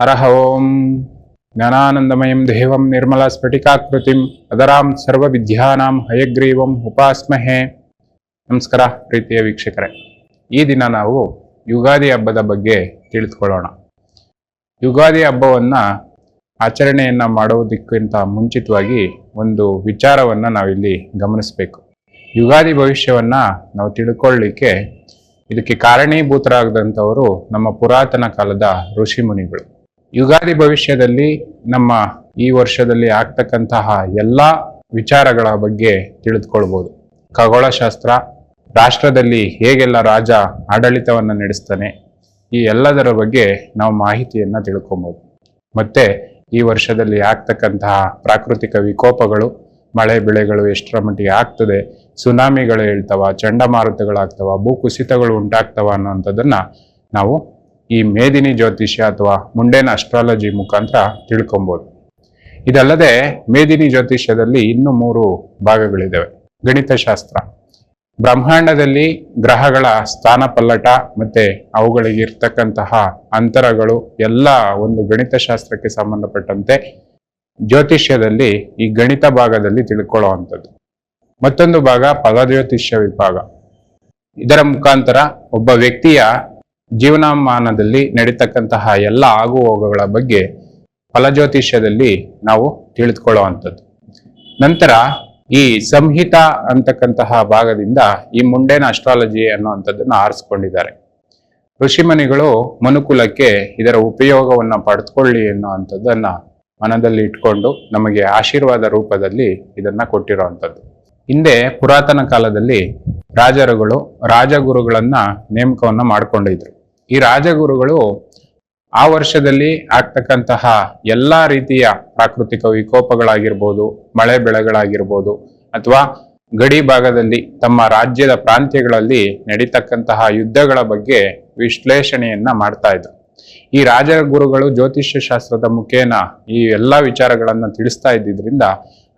ಹರಹ ಓಂ ಜ್ಞಾನಾನಂದಮಯಂ ದೇವಂ ನಿರ್ಮಲ ಸ್ಫಟಿಕಾಕೃತಿಂ ಅದರಾಂ ಸರ್ವವಿದ್ಯಾನಾಂ ಹಯಗ್ರೀವಂ ಉಪಾಸ್ಮಹೆ ನಮಸ್ಕಾರ ಪ್ರೀತಿಯ ವೀಕ್ಷಕರೇ, ಈ ದಿನ ನಾವು ಯುಗಾದಿ ಹಬ್ಬದ ಬಗ್ಗೆ ತಿಳಿದುಕೊಳ್ಳೋಣ. ಯುಗಾದಿ ಹಬ್ಬವನ್ನ ಆಚರಣೆಯನ್ನ ಮಾಡುವುದಕ್ಕಿಂತ ಮುಂಚಿತವಾಗಿ ಒಂದು ವಿಚಾರವನ್ನ ನಾವಿಲ್ಲಿ ಗಮನಿಸಬೇಕು. ಯುಗಾದಿ ಭವಿಷ್ಯವನ್ನ ನಾವು ತಿಳ್ಕೊಳ್ಳಿಕ್ಕೆ ಇದಕ್ಕೆ ಕಾರಣೀಭೂತರಾಗದಂಥವರು ನಮ್ಮ ಪುರಾತನ ಕಾಲದ ಋಷಿ ಮುನಿಗಳು ಯುಗಾದಿ ಭವಿಷ್ಯದಲ್ಲಿ ನಮ್ಮ ಈ ವರ್ಷದಲ್ಲಿ ಆಗ್ತಕ್ಕಂತಹ ಎಲ್ಲ ವಿಚಾರಗಳ ಬಗ್ಗೆ ತಿಳಿದುಕೊಳ್ಬೋದು. ಖಗೋಳಶಾಸ್ತ್ರ, ರಾಷ್ಟ್ರದಲ್ಲಿ ಹೇಗೆಲ್ಲ ರಾಜ ಆಡಳಿತವನ್ನು ನಡೆಸ್ತಾನೆ, ಈ ಎಲ್ಲದರ ಬಗ್ಗೆ ನಾವು ಮಾಹಿತಿಯನ್ನು ತಿಳ್ಕೊಬೋದು ಮತ್ತು ಈ ವರ್ಷದಲ್ಲಿ ಆಗ್ತಕ್ಕಂತಹ ಪ್ರಾಕೃತಿಕ ವಿಕೋಪಗಳು, ಮಳೆ ಬೆಳೆಗಳು ಎಷ್ಟರ ಮಟ್ಟಿಗೆ ಆಗ್ತದೆ, ಸುನಾಮಿಗಳು ಹೇಳ್ತವ, ಚಂಡಮಾರುತಗಳಾಗ್ತವ, ಭೂಕುಸಿತಗಳು ಉಂಟಾಗ್ತವ ಅನ್ನೋಂಥದ್ದನ್ನು ನಾವು ಈ ಮೇದಿನಿ ಜ್ಯೋತಿಷ್ಯ ಅಥವಾ ಮುಂಡೇನ ಅಸ್ಟ್ರಾಲಜಿ ಮುಖಾಂತರ ತಿಳ್ಕೊಬಹುದು ಇದಲ್ಲದೆ ಮೇದಿನಿ ಜ್ಯೋತಿಷ್ಯದಲ್ಲಿ ಇನ್ನು ಮೂರು ಭಾಗಗಳಿದ್ದಾವೆ. ಗಣಿತಶಾಸ್ತ್ರ. ಬ್ರಹ್ಮಾಂಡದಲ್ಲಿ ಗ್ರಹಗಳ ಸ್ಥಾನ ಪಲ್ಲಟ ಮತ್ತೆ ಅವುಗಳಿಗೆ ಇರ್ತಕ್ಕಂತಹ ಅಂತರಗಳು ಎಲ್ಲ ಒಂದು ಗಣಿತಶಾಸ್ತ್ರಕ್ಕೆ ಸಂಬಂಧಪಟ್ಟಂತೆ ಜ್ಯೋತಿಷ್ಯದಲ್ಲಿ ಈ ಗಣಿತ ಭಾಗದಲ್ಲಿ ತಿಳ್ಕೊಳ್ಳುವಂಥದ್ದು. ಮತ್ತೊಂದು ಭಾಗ ಫಲಜ್ಯೋತಿಷ್ಯ ವಿಭಾಗ. ಇದರ ಮುಖಾಂತರ ಒಬ್ಬ ವ್ಯಕ್ತಿಯ ಜೀವನಮಾನದಲ್ಲಿ ನಡೀತಕ್ಕಂತಹ ಎಲ್ಲ ಆಗುಹೋಗುಗಳ ಬಗ್ಗೆ ಫಲಜ್ಯೋತಿಷ್ಯದಲ್ಲಿ ನಾವು ತಿಳಿದುಕೊಳ್ಳುವಂಥದ್ದು. ನಂತರ ಈ ಸಂಹಿತ ಅಂತಕ್ಕಂತಹ ಭಾಗದಿಂದ ಈ ಮುಂಡೇನ ಅಸ್ಟ್ರಾಲಜಿ ಅನ್ನುವಂಥದ್ದನ್ನು ಆರಿಸ್ಕೊಂಡಿದ್ದಾರೆ. ಋಷಿಮನಿಗಳು ಮನುಕುಲಕ್ಕೆ ಇದರ ಉಪಯೋಗವನ್ನ ಪಡೆದುಕೊಳ್ಳಿ ಅನ್ನುವಂಥದ್ದನ್ನು ಮನದಲ್ಲಿ ಇಟ್ಕೊಂಡು ನಮಗೆ ಆಶೀರ್ವಾದ ರೂಪದಲ್ಲಿ ಇದನ್ನ ಕೊಟ್ಟಿರುವಂಥದ್ದು. ಹಿಂದೆ ಪುರಾತನ ಕಾಲದಲ್ಲಿ ರಾಜರುಗಳು ರಾಜಗುರುಗಳನ್ನು ನೇಮಕವನ್ನ ಮಾಡ್ಕೊಂಡಿದ್ರು. ಈ ರಾಜಗುರುಗಳು ಆ ವರ್ಷದಲ್ಲಿ ಆಗ್ತಕ್ಕಂತಹ ಎಲ್ಲಾ ರೀತಿಯ ಪ್ರಾಕೃತಿಕ ವಿಕೋಪಗಳಾಗಿರ್ಬೋದು ಮಳೆ ಬೆಳೆಗಳಾಗಿರ್ಬೋದು, ಅಥವಾ ಗಡಿ ಭಾಗದಲ್ಲಿ ತಮ್ಮ ರಾಜ್ಯದ ಪ್ರಾಂತ್ಯಗಳಲ್ಲಿ ನಡೀತಕ್ಕಂತಹ ಯುದ್ಧಗಳ ಬಗ್ಗೆ ವಿಶ್ಲೇಷಣೆಯನ್ನ ಮಾಡ್ತಾ ಇದ್ರು. ಈ ರಾಜಗುರುಗಳು ಜ್ಯೋತಿಷ್ಯ ಶಾಸ್ತ್ರದ ಮುಖೇನ ಈ ಎಲ್ಲಾ ವಿಚಾರಗಳನ್ನ ತಿಳಿಸ್ತಾ ಇದ್ದಿದ್ರಿಂದ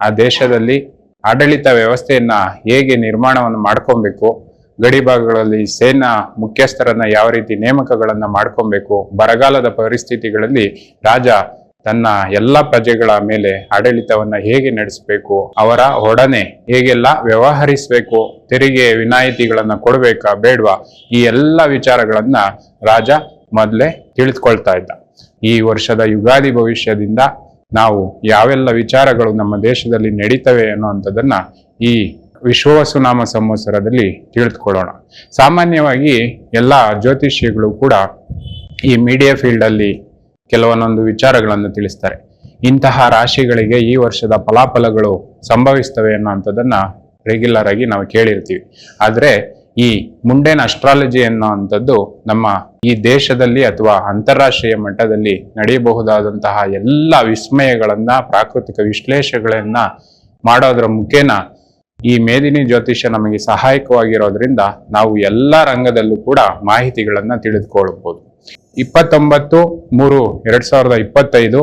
ಆ ದೇಶದಲ್ಲಿ ಆಡಳಿತ ವ್ಯವಸ್ಥೆಯನ್ನ ಹೇಗೆ ನಿರ್ಮಾಣವನ್ನು ಮಾಡ್ಕೊಬೇಕು ಗಡಿ ಭಾಗಗಳಲ್ಲಿ ಸೇನಾ ಮುಖ್ಯಸ್ಥರನ್ನ ಯಾವ ರೀತಿ ನೇಮಕಗಳನ್ನ ಮಾಡ್ಕೊಬೇಕು, ಬರಗಾಲದ ಪರಿಸ್ಥಿತಿಗಳಲ್ಲಿ ರಾಜ ತನ್ನ ಎಲ್ಲ ಪ್ರಜೆಗಳ ಮೇಲೆ ಆಡಳಿತವನ್ನ ಹೇಗೆ ನಡೆಸಬೇಕು, ಅವರ ಒಡನೆ ಹೇಗೆಲ್ಲ ವ್ಯವಹರಿಸಬೇಕು, ತೆರಿಗೆ ವಿನಾಯಿತಿಗಳನ್ನ ಕೊಡಬೇಕಾ ಬೇಡವಾ, ಈ ಎಲ್ಲ ವಿಚಾರಗಳನ್ನ ರಾಜ ಮೊದಲೇ ತಿಳಿದುಕೊಳ್ತಾ ಇದ್ದ. ಈ ವರ್ಷದ ಯುಗಾದಿ ಭವಿಷ್ಯದಿಂದ ನಾವು ಯಾವೆಲ್ಲ ವಿಚಾರಗಳು ನಮ್ಮ ದೇಶದಲ್ಲಿ ನಡೀತವೆ ಅನ್ನುವಂಥದ್ದನ್ನ ಈ ವಿಶ್ವವಸುನಾಮ ಸಂವತ್ಸರದಲ್ಲಿ ತಿಳಿದುಕೊಳ್ಳೋಣ. ಸಾಮಾನ್ಯವಾಗಿ ಎಲ್ಲ ಜ್ಯೋತಿಷಿಗಳು ಕೂಡ ಈ ಮೀಡಿಯಾ ಫೀಲ್ಡ್ ಅಲ್ಲಿ ಕೆಲವೊಂದೊಂದು ವಿಚಾರಗಳನ್ನು ತಿಳಿಸ್ತಾರೆ. ಇಂತಹ ರಾಶಿಗಳಿಗೆ ಈ ವರ್ಷದ ಫಲಾಫಲಗಳು ಸಂಭವಿಸ್ತವೆ ಅನ್ನೋಂಥದ್ದನ್ನ ರೆಗ್ಯುಲರ್ ಆಗಿ ನಾವು ಕೇಳಿರ್ತೀವಿ. ಆದರೆ ಈ ಮುಂಡೇನ ಅಸ್ಟ್ರಾಲಜಿ ಅನ್ನೋವಂಥದ್ದು ನಮ್ಮ ಈ ದೇಶದಲ್ಲಿ ಅಥವಾ ಅಂತಾರಾಷ್ಟ್ರೀಯ ಮಟ್ಟದಲ್ಲಿ ನಡೆಯಬಹುದಾದಂತಹ ಎಲ್ಲ ವಿಸ್ಮಯಗಳನ್ನು, ಪ್ರಾಕೃತಿಕ ವಿಶ್ಲೇಷಣೆಗಳನ್ನ ಮಾಡೋದ್ರ ಮುಖೇನ ಈ ಮೇದಿನಿ ಜ್ಯೋತಿಷ್ಯ ನಮಗೆ ಸಹಾಯಕವಾಗಿರೋದ್ರಿಂದ ನಾವು ಎಲ್ಲ ರಂಗದಲ್ಲೂ ಕೂಡ ಮಾಹಿತಿಗಳನ್ನು ತಿಳಿದುಕೊಳ್ಳಬಹುದು. ಇಪ್ಪತ್ತೊಂಬತ್ತು, ಮೂರು, ಎರಡ್ ಸಾವಿರದ ಇಪ್ಪತ್ತೈದು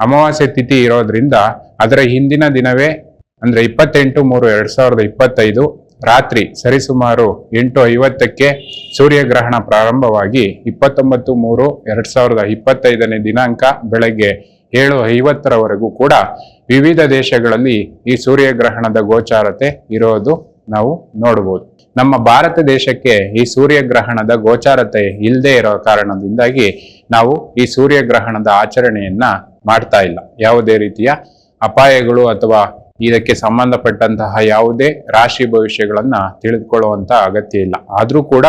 ಅಮಾವಾಸ್ಯೆ ತಿಥಿ ಇರೋದ್ರಿಂದ ಅದರ ಹಿಂದಿನ ದಿನವೇ, ಅಂದ್ರೆ ಇಪ್ಪತ್ತೆಂಟು, ಮೂರು, ಎರಡ್ ಸಾವಿರದ ಇಪ್ಪತ್ತೈದು ರಾತ್ರಿ ಸರಿಸುಮಾರು ಎಂಟು ಐವತ್ತಕ್ಕೆ ಸೂರ್ಯಗ್ರಹಣ ಪ್ರಾರಂಭವಾಗಿ ಇಪ್ಪತ್ತೊಂಬತ್ತು, ಮೂರು, ಎರಡ್ ಸಾವಿರದ ಇಪ್ಪತ್ತೈದನೇ ದಿನಾಂಕ ಬೆಳಗ್ಗೆ ಏಳು ಐವತ್ತರವರೆಗೂ ಕೂಡ ವಿವಿಧ ದೇಶಗಳಲ್ಲಿ ಈ ಸೂರ್ಯಗ್ರಹಣದ ಗೋಚಾರತೆ ಇರೋದು ನಾವು ನೋಡಬಹುದು ನಮ್ಮ ಭಾರತ ದೇಶಕ್ಕೆ ಈ ಸೂರ್ಯಗ್ರಹಣದ ಗೋಚಾರತೆ ಇಲ್ಲದೆ ಇರೋ ಕಾರಣದಿಂದಾಗಿ ನಾವು ಈ ಸೂರ್ಯಗ್ರಹಣದ ಆಚರಣೆಯನ್ನ ಮಾಡ್ತಾ ಇಲ್ಲ. ಯಾವುದೇ ರೀತಿಯ ಅಪಾಯಗಳು ಅಥವಾ ಇದಕ್ಕೆ ಸಂಬಂಧಪಟ್ಟಂತಹ ಯಾವುದೇ ರಾಶಿ ಭವಿಷ್ಯಗಳನ್ನ ತಿಳಿದುಕೊಳ್ಳುವಂತ ಅಗತ್ಯ ಇಲ್ಲ. ಆದರೂ ಕೂಡ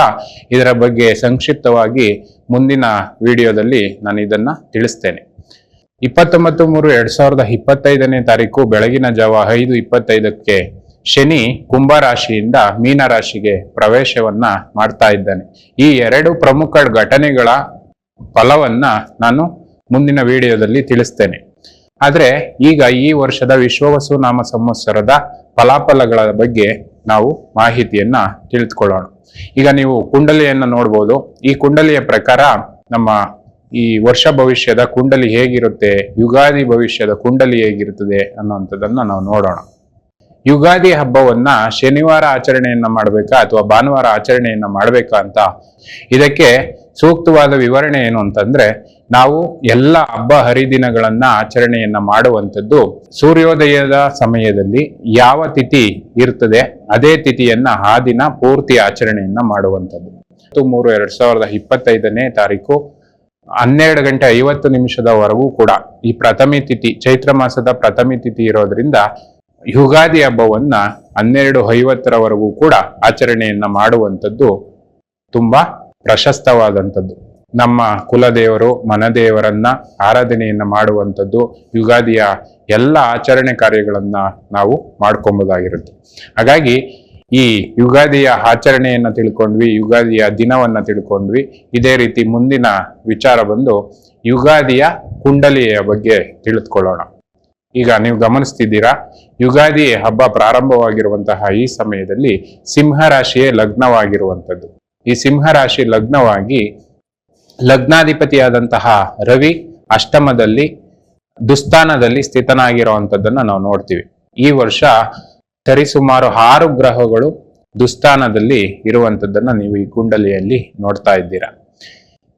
ಇದರ ಬಗ್ಗೆ ಸಂಕ್ಷಿಪ್ತವಾಗಿ ಮುಂದಿನ ವಿಡಿಯೋದಲ್ಲಿ ನಾನು ಇದನ್ನ ತಿಳಿಸ್ತೇನೆ. ಇಪ್ಪತ್ತೊಂಬತ್ತು ಮೂರು ಎರಡ್ ಸಾವಿರದ ಇಪ್ಪತ್ತೈದನೇ ತಾರೀಕು ಬೆಳಗಿನ ಜಾವ ಐದು ಇಪ್ಪತ್ತೈದಕ್ಕೆ ಶನಿ ಕುಂಭ ರಾಶಿಯಿಂದ ಮೀನ ರಾಶಿಗೆ ಪ್ರವೇಶವನ್ನ ಮಾಡ್ತಾ ಇದ್ದಾನೆ. ಈ ಎರಡು ಪ್ರಮುಖ ಘಟನೆಗಳ ಫಲವನ್ನ ನಾನು ಮುಂದಿನ ವಿಡಿಯೋದಲ್ಲಿ ತಿಳಿಸ್ತೇನೆ. ಆದ್ರೆ ಈಗ ಈ ವರ್ಷದ ವಿಶ್ವವಸು ನಾಮ ಸಂವತ್ಸರದ ಫಲಾಫಲಗಳ ಬಗ್ಗೆ ನಾವು ಮಾಹಿತಿಯನ್ನ ತಿಳಿದುಕೊಳ್ಳೋಣ. ಈಗ ನೀವು ಕುಂಡಲಿಯನ್ನ ನೋಡ್ಬೋದು. ಈ ಕುಂಡಲಿಯ ಪ್ರಕಾರ ನಮ್ಮ ಈ ವರ್ಷ ಭವಿಷ್ಯದ ಕುಂಡಲಿ ಹೇಗಿರುತ್ತೆ, ಯುಗಾದಿ ಭವಿಷ್ಯದ ಕುಂಡಲಿ ಹೇಗಿರುತ್ತದೆ ಅನ್ನುವಂಥದ್ದನ್ನ ನಾವು ನೋಡೋಣ. ಯುಗಾದಿ ಹಬ್ಬವನ್ನ ಶನಿವಾರ ಆಚರಣೆಯನ್ನ ಮಾಡ್ಬೇಕಾ ಅಥವಾ ಭಾನುವಾರ ಆಚರಣೆಯನ್ನ ಮಾಡ್ಬೇಕಾ ಅಂತ ಇದಕ್ಕೆ ಸೂಕ್ತವಾದ ವಿವರಣೆ ಏನು ಅಂತಂದ್ರೆ, ನಾವು ಎಲ್ಲ ಹಬ್ಬ ಹರಿದಿನಗಳನ್ನ ಆಚರಣೆಯನ್ನ ಮಾಡುವಂಥದ್ದು ಸೂರ್ಯೋದಯದ ಸಮಯದಲ್ಲಿ ಯಾವ ತಿಥಿ ಇರ್ತದೆ, ಅದೇ ತಿಥಿಯನ್ನ ಆ ದಿನ ಪೂರ್ತಿ ಆಚರಣೆಯನ್ನ ಮಾಡುವಂಥದ್ದು. ಮೂರು ಎರಡ್ ಸಾವಿರದ ಇಪ್ಪತ್ತೈದನೇ ತಾರೀಕು ಹನ್ನೆರಡು ಗಂಟೆ ಐವತ್ತು ನಿಮಿಷದವರೆಗೂ ಕೂಡ ಈ ಪ್ರಥಮಿ ತಿಥಿ, ಚೈತ್ರ ಮಾಸದ ಪ್ರಥಮಿ ತಿಥಿ ಇರೋದ್ರಿಂದ ಯುಗಾದಿ ಹಬ್ಬವನ್ನ ಹನ್ನೆರಡು ಐವತ್ತರವರೆಗೂ ಕೂಡ ಆಚರಣೆಯನ್ನ ಮಾಡುವಂಥದ್ದು ತುಂಬಾ ಪ್ರಶಸ್ತವಾದಂಥದ್ದು. ನಮ್ಮ ಕುಲದೇವರು, ಮನದೇವರನ್ನ ಆರಾಧನೆಯನ್ನ ಮಾಡುವಂಥದ್ದು ಯುಗಾದಿಯ ಎಲ್ಲ ಆಚರಣೆ ಕಾರ್ಯಗಳನ್ನ ನಾವು ಮಾಡ್ಕೊಬೋದಾಗಿರುತ್ತೆ. ಹಾಗಾಗಿ ಈ ಯುಗಾದಿಯ ಆಚರಣೆಯನ್ನು ತಿಳ್ಕೊಂಡ್ವಿ, ಯುಗಾದಿಯ ದಿನವನ್ನ ತಿಳ್ಕೊಂಡ್ವಿ. ಇದೇ ರೀತಿ ಮುಂದಿನ ವಿಚಾರ ಬಂದು ಯುಗಾದಿಯ ಕುಂಡಲಿಯ ಬಗ್ಗೆ ತಿಳಿದುಕೊಳ್ಳೋಣ. ಈಗ ನೀವು ಗಮನಿಸ್ತಿದ್ದೀರಾ? ಯುಗಾದಿ ಹಬ್ಬ ಪ್ರಾರಂಭವಾಗಿರುವಂತಹ ಈ ಸಮಯದಲ್ಲಿ ಸಿಂಹ ರಾಶಿಯೇ ಲಗ್ನವಾಗಿರುವಂಥದ್ದು. ಈ ಸಿಂಹ ರಾಶಿ ಲಗ್ನವಾಗಿ ಲಗ್ನಾಧಿಪತಿಯಾದಂತಹ ರವಿ ಅಷ್ಟಮದಲ್ಲಿ ದುಸ್ಥಾನದಲ್ಲಿ ಸ್ಥಿತನಾಗಿರುವಂಥದ್ದನ್ನ ನಾವು ನೋಡ್ತೀವಿ. ಈ ವರ್ಷ ಸರಿಸುಮಾರು ಆರು ಗ್ರಹಗಳು ದುಸ್ಥಾನದಲ್ಲಿ ಇರುವಂತದ್ದನ್ನ ನೀವು ಈ ಕುಂಡಲಿಯಲ್ಲಿ ನೋಡ್ತಾ ಇದ್ದೀರಾ.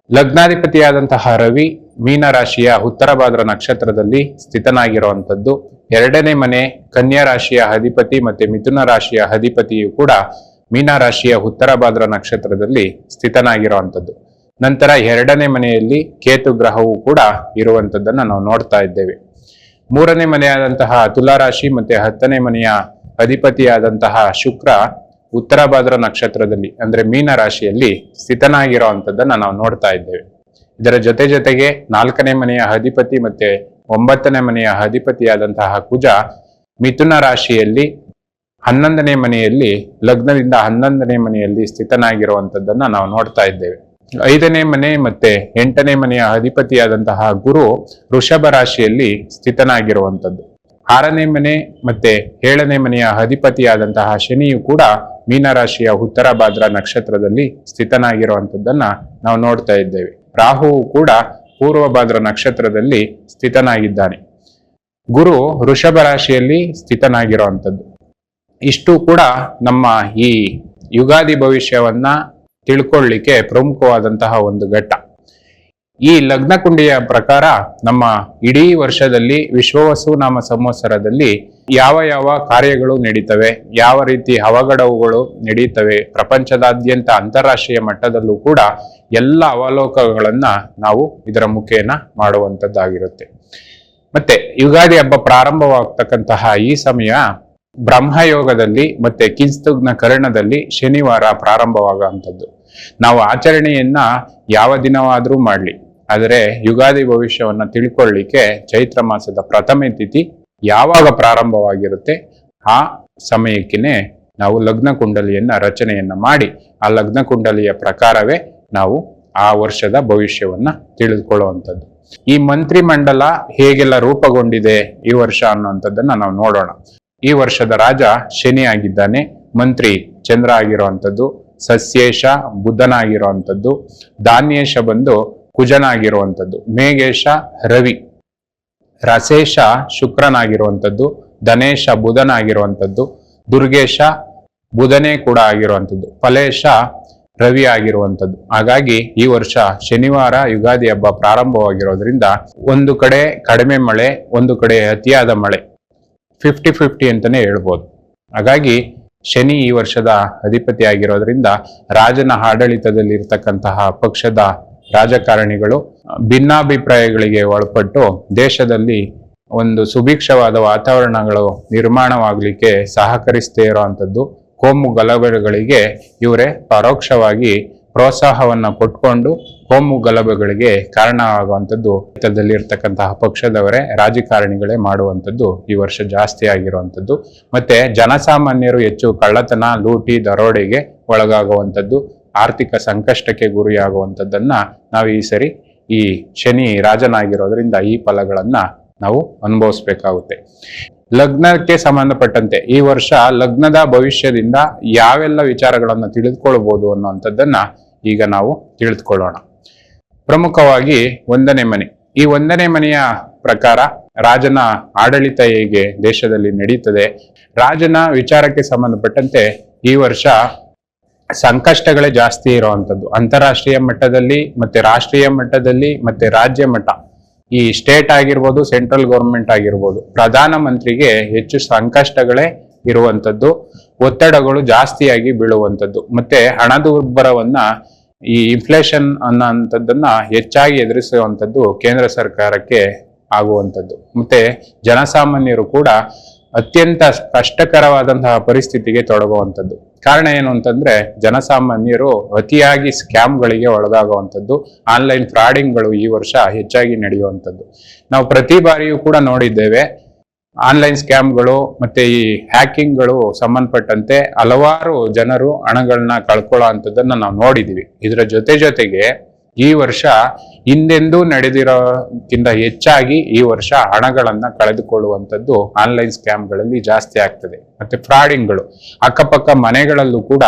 ಲಗ್ನಾಧಿಪತಿಯಾದಂತಹ ರವಿ ಮೀನ ರಾಶಿಯ ಉತ್ತರ ಭಾದ್ರ ನಕ್ಷತ್ರದಲ್ಲಿ ಸ್ಥಿತನಾಗಿರುವಂಥದ್ದು ಎರಡನೇ ಮನೆ ಕನ್ಯಾ ರಾಶಿಯ ಅಧಿಪತಿ ಮತ್ತೆ ಮಿಥುನ ರಾಶಿಯ ಅಧಿಪತಿಯು ಕೂಡ ಮೀನ ರಾಶಿಯ ಉತ್ತರ ಭಾದ್ರ ನಕ್ಷತ್ರದಲ್ಲಿ ಸ್ಥಿತನಾಗಿರುವಂಥದ್ದು ನಂತರ ಎರಡನೇ ಮನೆಯಲ್ಲಿ ಕೇತು ಗ್ರಹವು ಕೂಡ ಇರುವಂಥದ್ದನ್ನ ನಾವು ನೋಡ್ತಾ ಇದ್ದೇವೆ. ಮೂರನೇ ಮನೆಯಾದಂತಹ ತುಲಾ ರಾಶಿ ಮತ್ತೆ ಹತ್ತನೇ ಮನೆಯ ಅಧಿಪತಿಯಾದಂತಹ ಶುಕ್ರ ಉತ್ತರ ಭಾದ್ರ ನಕ್ಷತ್ರದಲ್ಲಿ, ಅಂದ್ರೆ ಮೀನ ರಾಶಿಯಲ್ಲಿ ಸ್ಥಿತನಾಗಿರುವಂಥದ್ದನ್ನ ನಾವು ನೋಡ್ತಾ ಇದ್ದೇವೆ. ಇದರ ಜೊತೆ ಜೊತೆಗೆ ನಾಲ್ಕನೇ ಮನೆಯ ಅಧಿಪತಿ ಮತ್ತೆ ಒಂಬತ್ತನೇ ಮನೆಯ ಅಧಿಪತಿಯಾದಂತಹ ಕುಜ ಮಿಥುನ ರಾಶಿಯಲ್ಲಿ ಹನ್ನೊಂದನೇ ಮನೆಯಲ್ಲಿ, ಲಗ್ನದಿಂದ ಹನ್ನೊಂದನೇ ಮನೆಯಲ್ಲಿ ಸ್ಥಿತನಾಗಿರುವಂಥದ್ದನ್ನ ನಾವು ನೋಡ್ತಾ ಇದ್ದೇವೆ. ಐದನೇ ಮನೆ ಮತ್ತೆ ಎಂಟನೇ ಮನೆಯ ಅಧಿಪತಿಯಾದಂತಹ ಗುರು ವೃಷಭ ರಾಶಿಯಲ್ಲಿ ಸ್ಥಿತನಾಗಿರುವಂಥದ್ದು. ಆರನೇ ಮನೆ ಮತ್ತೆ ಏಳನೇ ಮನೆಯ ಅಧಿಪತಿಯಾದಂತಹ ಶನಿಯು ಕೂಡ ಮೀನರಾಶಿಯ ಉತ್ತರ ಭಾದ್ರ ನಕ್ಷತ್ರದಲ್ಲಿ ಸ್ಥಿತನಾಗಿರುವಂಥದ್ದನ್ನ ನಾವು ನೋಡ್ತಾ ಇದ್ದೇವೆ. ರಾಹುವು ಕೂಡ ಪೂರ್ವ ಭಾದ್ರ ನಕ್ಷತ್ರದಲ್ಲಿ ಸ್ಥಿತನಾಗಿದ್ದಾನೆ. ಗುರು ವೃಷಭ ರಾಶಿಯಲ್ಲಿ ಸ್ಥಿತನಾಗಿರುವಂಥದ್ದು. ಇಷ್ಟು ಕೂಡ ನಮ್ಮ ಈ ಯುಗಾದಿ ಭವಿಷ್ಯವನ್ನ ತಿಳ್ಕೊಳ್ಳಿಕ್ಕೆ ಪ್ರಮುಖವಾದಂತಹ ಒಂದು ಘಟ್ಟ. ಈ ಲಗ್ನ ಕುಂಡಿಯ ಪ್ರಕಾರ ನಮ್ಮ ಇಡೀ ವರ್ಷದಲ್ಲಿ ವಿಶ್ವವಸು ನಾಮ ಸಂವತ್ಸರದಲ್ಲಿ ಯಾವ ಯಾವ ಕಾರ್ಯಗಳು ನಡೀತವೆ, ಯಾವ ರೀತಿ ಅವಘಡವುಗಳು ನಡೀತವೆ, ಪ್ರಪಂಚದಾದ್ಯಂತ ಅಂತಾರಾಷ್ಟ್ರೀಯ ಮಟ್ಟದಲ್ಲೂ ಕೂಡ ಎಲ್ಲ ಅವಲೋಕಗಳನ್ನ ನಾವು ಇದರ ಮುಖೇನ ಮಾಡುವಂತದ್ದಾಗಿರುತ್ತೆ ಮತ್ತೆ ಯುಗಾದಿ ಹಬ್ಬ ಪ್ರಾರಂಭವಾಗ್ತಕ್ಕಂತಹ ಈ ಸಮಯ ಬ್ರಹ್ಮಯೋಗದಲ್ಲಿ ಮತ್ತೆ ಕಿಂಸ್ತುಗ್ನ ಕರ್ಣದಲ್ಲಿ ಶನಿವಾರ ಪ್ರಾರಂಭವಾಗುವಂಥದ್ದು ನಾವು ಆಚರಣೆಯನ್ನ ಯಾವ ದಿನವಾದರೂ ಮಾಡ್ಲಿ. ಆದರೆ ಯುಗಾದಿ ಭವಿಷ್ಯವನ್ನು ತಿಳ್ಕೊಳ್ಳಿಕ್ಕೆ ಚೈತ್ರ ಮಾಸದ ಪ್ರಥಮ ತಿಥಿ ಯಾವಾಗ ಪ್ರಾರಂಭವಾಗಿರುತ್ತೆ? ಆ ಸಮಯಕ್ಕೇ ನಾವು ಲಗ್ನ ಕುಂಡಲಿಯನ್ನ ರಚನೆಯನ್ನ ಮಾಡಿ, ಆ ಲಗ್ನ ಕುಂಡಲಿಯ ಪ್ರಕಾರವೇ ನಾವು ಆ ವರ್ಷದ ಭವಿಷ್ಯವನ್ನ ತಿಳಿದುಕೊಳ್ಳುವಂಥದ್ದು. ಈ ಮಂತ್ರಿ ಮಂಡಲ ಹೇಗೆಲ್ಲ ರೂಪುಗೊಂಡಿದೆ ಈ ವರ್ಷ ಅನ್ನುವಂಥದ್ದನ್ನ ನಾವು ನೋಡೋಣ. ಈ ವರ್ಷದ ರಾಜ ಶನಿ ಆಗಿದ್ದಾನೆ ಮಂತ್ರಿ ಚಂದ್ರ ಆಗಿರುವಂಥದ್ದು, ಸಸ್ಯೇಶ ಬುಧನಾಗಿರುವಂಥದ್ದು, ಧಾನ್ಯೇಶ ಬಂದು ಕುಜನಾಗಿರುವಂಥದ್ದು. ಮೇಘೇಶ, ರವಿ. ರಸೇಶ, ಶುಕ್ರನಾಗಿರುವಂಥದ್ದು. ಧನೇಶ, ಬುಧನಾಗಿರುವಂಥದ್ದು. ದುರ್ಗೇಶ, ಬುಧನೇ ಕೂಡ ಆಗಿರುವಂಥದ್ದು. ಫಲೇಶ, ರವಿ ಆಗಿರುವಂಥದ್ದು. ಹಾಗಾಗಿ ಈ ವರ್ಷ ಶನಿವಾರ ಯುಗಾದಿ ಹಬ್ಬ ಪ್ರಾರಂಭವಾಗಿರೋದ್ರಿಂದ ಒಂದು ಕಡೆ ಕಡಿಮೆ ಮಳೆ, ಒಂದು ಕಡೆ ಅತಿಯಾದ ಮಳೆ. ಫಿಫ್ಟಿ ಫಿಫ್ಟಿ ಅಂತಾನೆ ಹೇಳ್ಬೋದು. ಹಾಗಾಗಿ ಶನಿ ಈ ವರ್ಷದ ಅಧಿಪತಿ ಆಗಿರೋದ್ರಿಂದ ರಾಜನ ಆಡಳಿತದಲ್ಲಿ ಇರ್ತಕ್ಕಂತಹ ಪಕ್ಷದ ರಾಜಕಾರಣಿಗಳು ಭಿನ್ನಾಭಿಪ್ರಾಯಗಳಿಗೆ ಒಳಪಟ್ಟು ದೇಶದಲ್ಲಿ ಒಂದು ಸುಭಿಕ್ಷವಾದ ವಾತಾವರಣಗಳು ನಿರ್ಮಾಣವಾಗಲಿಕ್ಕೆ ಸಹಕರಿಸದೇ ಇರುವಂಥದ್ದು, ಕೋಮು ಗಲಭೆಗಳಿಗೆ ಇವರೇ ಪರೋಕ್ಷವಾಗಿ ಪ್ರೋತ್ಸಾಹವನ್ನು ಕೊಟ್ಕೊಂಡು ಕೋಮು ಗಲಭೆಗಳಿಗೆ ಕಾರಣ ಆಗುವಂಥದ್ದು ಇರ್ತಕ್ಕಂತಹ ಪಕ್ಷದವರೇ, ರಾಜಕಾರಣಿಗಳೇ ಮಾಡುವಂಥದ್ದು ಈ ವರ್ಷ ಜಾಸ್ತಿ ಆಗಿರುವಂಥದ್ದು. ಮತ್ತೆ ಜನಸಾಮಾನ್ಯರು ಹೆಚ್ಚು ಕಳ್ಳತನ, ಲೂಟಿ, ದರೋಡೆಗೆ ಒಳಗಾಗುವಂಥದ್ದು. ಆರ್ಥಿಕ ಸಂಕಷ್ಟಕ್ಕೆ ಗುರಿಯಾಗುವಂಥದ್ದನ್ನ ನಾವು ಈ ಸರಿ ಈ ಶನಿ ರಾಜನಾಗಿರೋದ್ರಿಂದ ಈ ಫಲಗಳನ್ನ ನಾವು ಅನುಭವಿಸ್ಬೇಕಾಗುತ್ತೆ. ಲಗ್ನಕ್ಕೆ ಸಂಬಂಧಪಟ್ಟಂತೆ ಈ ವರ್ಷ ಲಗ್ನದ ಭವಿಷ್ಯದಿಂದ ಯಾವೆಲ್ಲ ವಿಚಾರಗಳನ್ನ ತಿಳಿದುಕೊಳ್ಬಹುದು ಅನ್ನುವಂಥದ್ದನ್ನ ಈಗ ನಾವು ತಿಳಿದುಕೊಳ್ಳೋಣ. ಪ್ರಮುಖವಾಗಿ ಒಂದನೇ ಮನೆ. ಈ ಒಂದನೇ ಮನೆಯ ಪ್ರಕಾರ ರಾಜನ ಆಡಳಿತ ಹೇಗೆ ದೇಶದಲ್ಲಿ ನಡೀತದೆ, ರಾಜನ ವಿಚಾರಕ್ಕೆ ಸಂಬಂಧಪಟ್ಟಂತೆ ಈ ವರ್ಷ ಸಂಕಷ್ಟಗಳೇ ಜಾಸ್ತಿ ಇರುವಂತದ್ದು ಅಂತಾರಾಷ್ಟ್ರೀಯ ಮಟ್ಟದಲ್ಲಿ ಮತ್ತೆ ರಾಷ್ಟ್ರೀಯ ಮಟ್ಟದಲ್ಲಿ ಮತ್ತೆ ರಾಜ್ಯ ಮಟ್ಟ. ಈ ಸ್ಟೇಟ್ ಆಗಿರ್ಬೋದು ಸೆಂಟ್ರಲ್ ಗೌರ್ಮೆಂಟ್ ಆಗಿರ್ಬೋದು ಪ್ರಧಾನಮಂತ್ರಿಗೆ ಹೆಚ್ಚು ಸಂಕಷ್ಟಗಳೇ ಇರುವಂತದ್ದು ಒತ್ತಡಗಳು ಜಾಸ್ತಿಯಾಗಿ ಬೀಳುವಂಥದ್ದು. ಮತ್ತೆ ಹಣದುಬ್ಬರವನ್ನ ಈ ಇನ್ಫ್ಲೇಷನ್ ಅನ್ನೋಂಥದ್ದನ್ನ ಹೆಚ್ಚಾಗಿ ಎದುರಿಸುವಂಥದ್ದು ಕೇಂದ್ರ ಸರ್ಕಾರಕ್ಕೆ ಆಗುವಂಥದ್ದು. ಮತ್ತೆ ಜನಸಾಮಾನ್ಯರು ಕೂಡ ಅತ್ಯಂತ ಕಷ್ಟಕರವಾದಂತಹ ಪರಿಸ್ಥಿತಿಗೆ ತೊಡಗುವಂಥದ್ದು. ಕಾರಣ ಏನು ಅಂತಂದ್ರೆ ಜನಸಾಮಾನ್ಯರು ಅತಿಯಾಗಿ ಸ್ಕ್ಯಾಮ್ಗಳಿಗೆ ಒಳಗಾಗುವಂಥದ್ದು ಆನ್ಲೈನ್ ಫ್ರಾಡಿಂಗ್ಗಳು ಈ ವರ್ಷ ಹೆಚ್ಚಾಗಿ ನಡೆಯುವಂಥದ್ದು. ನಾವು ಪ್ರತಿ ಬಾರಿಯೂ ಕೂಡ ನೋಡಿದ್ದೇವೆ ಆನ್ಲೈನ್ ಸ್ಕ್ಯಾಮ್ಗಳು ಮತ್ತೆ ಈ ಹ್ಯಾಕಿಂಗ್ಗಳು ಸಂಬಂಧಪಟ್ಟಂತೆ ಹಲವಾರು ಜನರು ಹಣಗಳನ್ನ ಕಳ್ಕೊಳ್ಳೋ ಅಂಥದ್ದನ್ನ ನಾವು ನೋಡಿದೀವಿ. ಇದರ ಜೊತೆ ಜೊತೆಗೆ ಈ ವರ್ಷ ಹಿಂದೆಂದೂ ನಡೆದಿರೋಕ್ಕಿಂತ ಹೆಚ್ಚಾಗಿ ಈ ವರ್ಷ ಹಣಗಳನ್ನು ಕಳೆದುಕೊಳ್ಳುವಂಥದ್ದು ಆನ್ಲೈನ್ ಸ್ಕ್ಯಾಮ್ಗಳಲ್ಲಿ ಜಾಸ್ತಿ ಆಗ್ತದೆ. ಮತ್ತೆ ಫ್ರಾಡಿಂಗ್ಗಳು. ಅಕ್ಕಪಕ್ಕ ಮನೆಗಳಲ್ಲೂ ಕೂಡ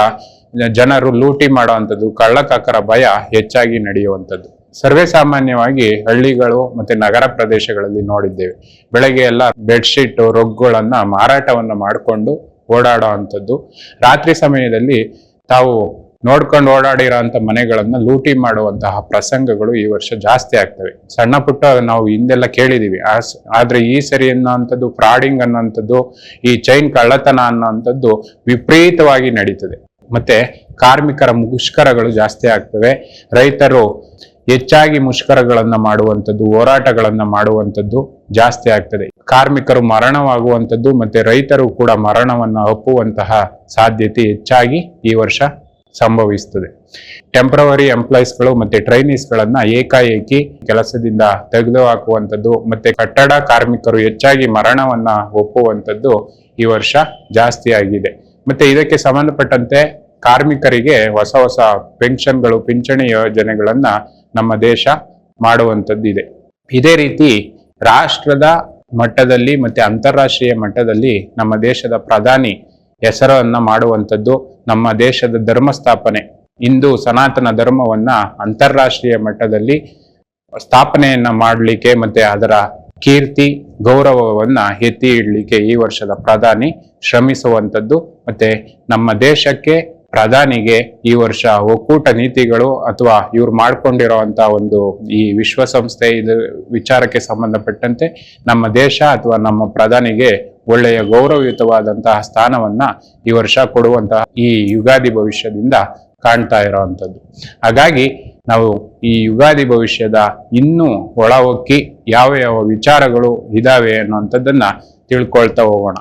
ಜನರು ಲೂಟಿ ಮಾಡುವಂಥದ್ದು ಕಳ್ಳಕಾಕರ ಭಯ ಹೆಚ್ಚಾಗಿ ನಡೆಯುವಂಥದ್ದು. ಸರ್ವೇ ಸಾಮಾನ್ಯವಾಗಿ ಹಳ್ಳಿಗಳು ಮತ್ತೆ ನಗರ ಪ್ರದೇಶಗಳಲ್ಲಿ ನೋಡಿದ್ದೇವೆ. ಬೆಳಗ್ಗೆ ಎಲ್ಲ ಬೆಡ್ಶೀಟ್, ರೊಗ್ಗಳನ್ನ ಮಾರಾಟವನ್ನು ಮಾಡಿಕೊಂಡು ಓಡಾಡೋ ಅಂಥದ್ದು ರಾತ್ರಿ ಸಮಯದಲ್ಲಿ ತಾವು ನೋಡ್ಕೊಂಡು ಓಡಾಡಿರೋಂಥ ಮನೆಗಳನ್ನ ಲೂಟಿ ಮಾಡುವಂತಹ ಪ್ರಸಂಗಗಳು ಈ ವರ್ಷ ಜಾಸ್ತಿ ಆಗ್ತವೆ. ಸಣ್ಣ ಪುಟ್ಟ ನಾವು ಹಿಂದೆಲ್ಲ ಕೇಳಿದೀವಿ. ಆದರೆ ಈ ಸರಿ ಅನ್ನೋಂಥದ್ದು ಫ್ರಾಡಿಂಗ್ ಅನ್ನೋಂಥದ್ದು ಈ ಚೈನ್ ಕಳ್ಳತನ ಅನ್ನೋಂಥದ್ದು ವಿಪರೀತವಾಗಿ ನಡೀತದೆ. ಮತ್ತೆ ಕಾರ್ಮಿಕರ ಮುಷ್ಕರಗಳು ಜಾಸ್ತಿ ಆಗ್ತವೆ. ರೈತರು ಹೆಚ್ಚಾಗಿ ಮುಷ್ಕರಗಳನ್ನ ಮಾಡುವಂಥದ್ದು, ಹೋರಾಟಗಳನ್ನ ಮಾಡುವಂಥದ್ದು ಜಾಸ್ತಿ ಆಗ್ತದೆ. ಕಾರ್ಮಿಕರು ಮರಣವಾಗುವಂಥದ್ದು ಮತ್ತೆ ರೈತರು ಕೂಡ ಮರಣವನ್ನು ಒಪ್ಪುವಂತಹ ಸಾಧ್ಯತೆ ಹೆಚ್ಚಾಗಿ ಈ ವರ್ಷ ಸಂಭವಿಸ್ತದೆ ಟೆಂಪ್ರವರಿ ಎಂಪ್ಲಾಯೀಸ್ಗಳು ಮತ್ತೆ ಟ್ರೈನೀಸ್ಗಳನ್ನು ಏಕಾಏಕಿ ಕೆಲಸದಿಂದ ತೆಗೆದುಹಾಕುವಂಥದ್ದು ಮತ್ತೆ ಕಟ್ಟಡ ಕಾರ್ಮಿಕರು ಹೆಚ್ಚಾಗಿ ಮರಣವನ್ನ ಒಪ್ಪುವಂಥದ್ದು ಈ ವರ್ಷ ಜಾಸ್ತಿ ಆಗಿದೆ. ಮತ್ತೆ ಇದಕ್ಕೆ ಸಂಬಂಧಪಟ್ಟಂತೆ ಕಾರ್ಮಿಕರಿಗೆ ಹೊಸ ಹೊಸ ಪೆನ್ಷನ್ಗಳು ಪಿಂಚಣಿ ಯೋಜನೆಗಳನ್ನ ನಮ್ಮ ದೇಶ ಮಾಡುವಂಥದ್ದಿದೆ. ಇದೇ ರೀತಿ ರಾಷ್ಟ್ರದ ಮಟ್ಟದಲ್ಲಿ ಮತ್ತೆ ಅಂತಾರಾಷ್ಟ್ರೀಯ ಮಟ್ಟದಲ್ಲಿ ನಮ್ಮ ದೇಶದ ಪ್ರಧಾನಿ ಹೆಸರನ್ನ ಮಾಡುವಂಥದ್ದು ನಮ್ಮ ದೇಶದ ಧರ್ಮ ಸ್ಥಾಪನೆ ಹಿಂದೂ ಸನಾತನ ಧರ್ಮವನ್ನ ಅಂತಾರಾಷ್ಟ್ರೀಯ ಮಟ್ಟದಲ್ಲಿ ಸ್ಥಾಪನೆಯನ್ನ ಮಾಡಲಿಕ್ಕೆ ಮತ್ತೆ ಅದರ ಕೀರ್ತಿ, ಗೌರವವನ್ನ ಎತ್ತಿ ಇಡಲಿಕ್ಕೆ ಈ ವರ್ಷದ ಪ್ರಧಾನಿ ಶ್ರಮಿಸುವಂಥದ್ದು. ಮತ್ತೆ ನಮ್ಮ ದೇಶಕ್ಕೆ ಪ್ರಧಾನಿಗೆ ಈ ವರ್ಷ ಒಕ್ಕೂಟ ನೀತಿಗಳು ಅಥವಾ ಇವ್ರು ಮಾಡ್ಕೊಂಡಿರುವಂತ ಒಂದು ಈ ವಿಶ್ವಸಂಸ್ಥೆ ಇದು ವಿಚಾರಕ್ಕೆ ಸಂಬಂಧಪಟ್ಟಂತೆ ನಮ್ಮ ದೇಶ ಅಥವಾ ನಮ್ಮ ಪ್ರಧಾನಿಗೆ ಒಳ್ಳೆಯ ಗೌರವಯುತವಾದಂತಹ ಸ್ಥಾನವನ್ನ ಈ ವರ್ಷ ಕೊಡುವಂತಹ ಈ ಯುಗಾದಿ ಭವಿಷ್ಯದಿಂದ ಕಾಣ್ತಾ ಇರೋವಂಥದ್ದು. ಹಾಗಾಗಿ ನಾವು ಈ ಯುಗಾದಿ ಭವಿಷ್ಯದ ಇನ್ನೂ ಒಳ ಹೊಕ್ಕಿ ಯಾವ ಯಾವ ವಿಚಾರಗಳು ಇದಾವೆ ಅನ್ನುವಂಥದ್ದನ್ನ ತಿಳ್ಕೊಳ್ತಾ ಹೋಗೋಣ.